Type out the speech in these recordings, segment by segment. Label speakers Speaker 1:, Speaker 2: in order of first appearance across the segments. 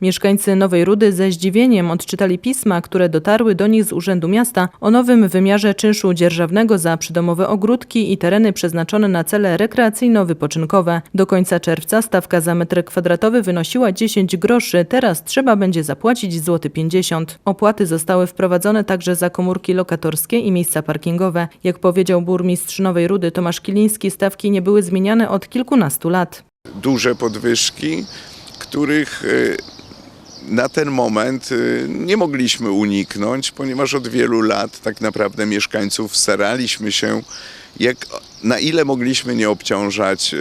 Speaker 1: Mieszkańcy Nowej Rudy ze zdziwieniem odczytali pisma, które dotarły do nich z Urzędu Miasta o nowym wymiarze czynszu dzierżawnego za przydomowe ogródki i tereny przeznaczone na cele rekreacyjno-wypoczynkowe. Do końca czerwca stawka za metr kwadratowy wynosiła 10 groszy, teraz trzeba będzie zapłacić złoty 50. Opłaty zostały wprowadzone także za komórki lokatorskie i miejsca parkingowe. Jak powiedział burmistrz Nowej Rudy Tomasz Kiliński, stawki nie były zmieniane od kilkunastu lat.
Speaker 2: duże podwyżki, których y, na ten moment y, nie mogliśmy uniknąć, ponieważ od wielu lat tak naprawdę mieszkańców staraliśmy się, jak, na ile mogliśmy nie obciążać y,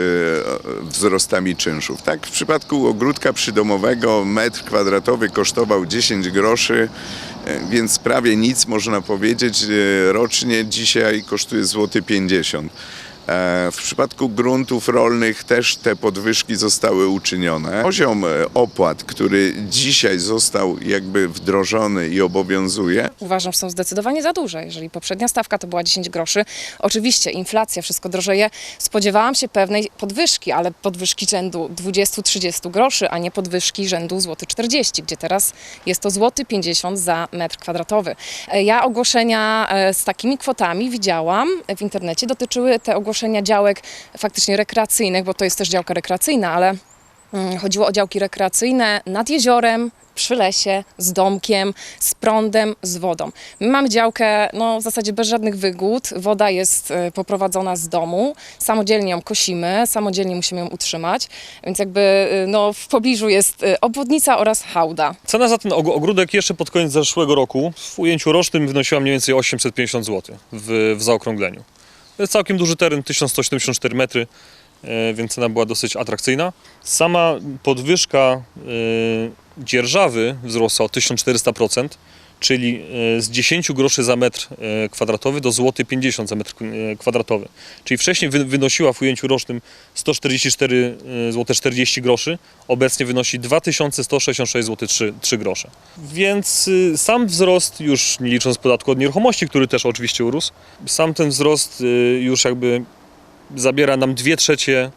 Speaker 2: wzrostami czynszów. Tak, w przypadku ogródka przydomowego metr kwadratowy kosztował 10 groszy, y, więc prawie nic można powiedzieć. Rocznie dzisiaj kosztuje złoty 50. E, W przypadku gruntów rolnych też te podwyżki zostały uczynione. Poziom e, opłat, który dzisiaj został jakby wdrożony i obowiązuje,
Speaker 3: uważam, że są zdecydowanie za duże. Jeżeli poprzednia stawka to była 10 groszy, oczywiście inflacja, wszystko drożeje, spodziewałam się pewnej podwyżki, ale podwyżki rzędu 20-30 groszy, a nie podwyżki rzędu złoty 40, gdzie teraz jest to złoty 50 za metr kwadratowy. E, Ja ogłoszenia e, z takimi kwotami widziałam w internecie, dotyczyły te ogłoszenia działek faktycznie rekreacyjnych, bo to jest też działka rekreacyjna, ale Mm, Chodziło o działki rekreacyjne nad jeziorem, przy lesie, z domkiem, z prądem, z wodą. My mamy działkę no, w zasadzie bez żadnych wygód. Woda jest e, poprowadzona z domu, samodzielnie ją kosimy, samodzielnie musimy ją utrzymać, więc jakby e, no, w pobliżu jest e, obwodnica oraz hałda.
Speaker 4: Cena za ten og- ogródek jeszcze pod koniec zeszłego roku w ujęciu rocznym wynosiła mniej więcej 850 zł w, w zaokrągleniu. Całkiem duży teren, 1174 metry, e, więc cena była dosyć atrakcyjna. Sama podwyżka e, dzierżawy wzrosła o 1400%, czyli e, z 10 groszy za metr e, kwadratowy do złoty 50 za metr e, kwadratowy. Czyli wcześniej wy- wynosiła w ujęciu rocznym 144 zł 40 groszy, obecnie wynosi 2166 zł 3, 3 grosze. Więc y, sam wzrost, już nie licząc podatku od nieruchomości, który też oczywiście urósł, sam ten wzrost y, już jakby zabiera nam 2 trzecie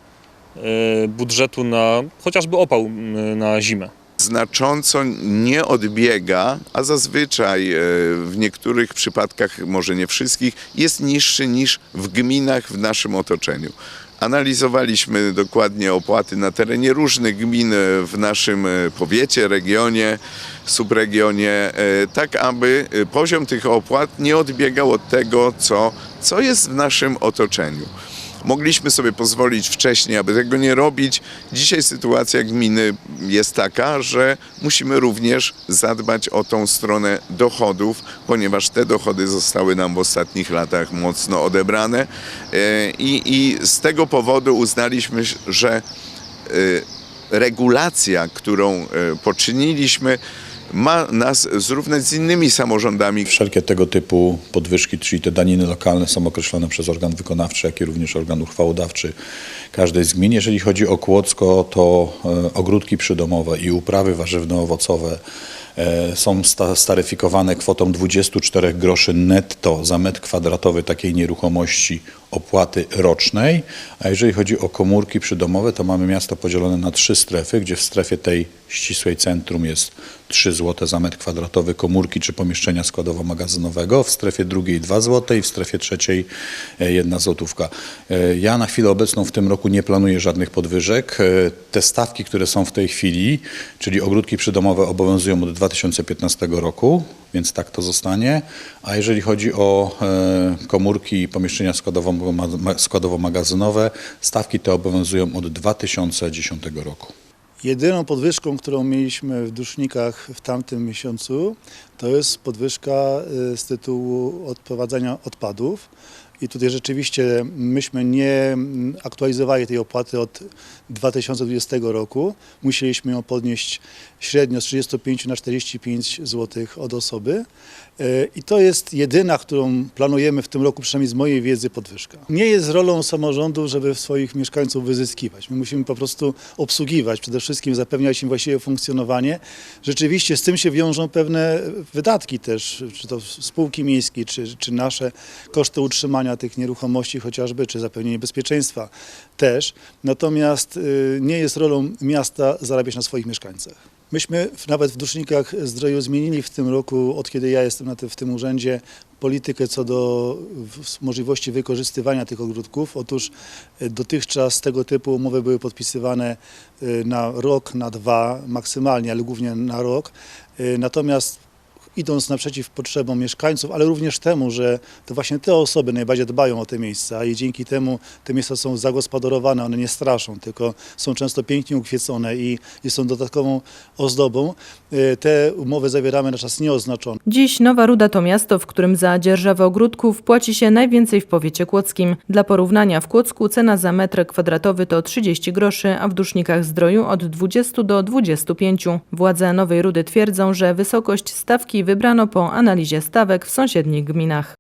Speaker 4: budżetu na chociażby opał na zimę.
Speaker 2: Znacząco nie odbiega, a zazwyczaj e, w niektórych przypadkach, może nie wszystkich, jest niższy niż w gminach w naszym otoczeniu. Analizowaliśmy dokładnie opłaty na terenie różnych gmin e, w naszym e, powiecie, regionie, subregionie, tak aby poziom tych opłat nie odbiegał od tego, co, co jest w naszym otoczeniu. Mogliśmy sobie pozwolić wcześniej, aby tego nie robić. Dzisiaj sytuacja gminy jest taka, że musimy również zadbać o tą stronę dochodów, ponieważ te dochody zostały nam w ostatnich latach mocno odebrane E, i, i z tego powodu uznaliśmy, że e, regulacja, którą e, poczyniliśmy, ma nas zrównać z innymi samorządami,
Speaker 5: Wszelkie tego typu podwyżki, czyli te daniny lokalne są określone przez organ wykonawczy, jak i również organ uchwałodawczy każdej z gmin. Jeżeli chodzi o Kłodzko, to e, ogródki przydomowe i uprawy warzywno-owocowe są sta- staryfikowane kwotą 24 groszy netto za metr kwadratowy takiej nieruchomości opłaty rocznej, a jeżeli chodzi o komórki przydomowe, to mamy miasto podzielone na trzy strefy, gdzie w strefie tej ścisłej centrum jest 3 zł za metr kwadratowy komórki czy pomieszczenia składowo-magazynowego, w strefie drugiej 2 zł i w strefie trzeciej 1 złotówka. E, Ja na chwilę obecną w tym roku nie planuję żadnych podwyżek. E, Te stawki, które są w tej chwili, czyli ogródki przydomowe obowiązują od 2015 roku, więc tak to zostanie. A jeżeli chodzi o e, komórki i pomieszczenia składowo- ma- składowo-magazynowe, stawki te obowiązują od 2010 roku.
Speaker 6: Jedyną podwyżką, którą mieliśmy w dusznikach w tamtym miesiącu, to jest podwyżka y, z tytułu odprowadzania odpadów. I tutaj rzeczywiście myśmy nie aktualizowali tej opłaty od 2020 roku. Musieliśmy ją podnieść średnio z 35 na 45 zł od osoby. Y, I to jest jedyna, którą planujemy w tym roku, przynajmniej z mojej wiedzy, podwyżka. Nie jest rolą samorządu, żeby swoich mieszkańców wyzyskiwać. My musimy po prostu obsługiwać, przede wszystkim zapewniać im właściwe funkcjonowanie. Rzeczywiście z tym się wiążą pewne wydatki też, czy to spółki miejskie, czy, czy nasze koszty utrzymania tych nieruchomości chociażby, czy zapewnienie bezpieczeństwa też. Natomiast y, nie jest rolą miasta zarabiać na swoich mieszkańcach. Myśmy nawet w Dusznikach Zdroju zmienili w tym roku, od kiedy ja jestem w tym urzędzie, politykę co do możliwości wykorzystywania tych ogródków. Otóż e, dotychczas tego typu umowy były podpisywane e, na rok, na dwa maksymalnie, ale głównie na rok. Natomiast idąc naprzeciw potrzebom mieszkańców, ale również temu, że to właśnie te osoby najbardziej dbają o te miejsca i dzięki temu te miejsca są zagospodarowane, one nie straszą, tylko są często pięknie ukwiecone i, i są dodatkową ozdobą. E, Te umowy zawieramy na czas nieoznaczony.
Speaker 1: Dziś Nowa Ruda to miasto, w którym za dzierżawę ogródków płaci się najwięcej w powiecie kłodzkim. Dla porównania w Kłodzku cena za metr kwadratowy to 30 groszy, a w Dusznikach Zdroju od 20 do 25. Władze Nowej Rudy twierdzą, że wysokość stawki wybrano po analizie stawek w sąsiednich gminach.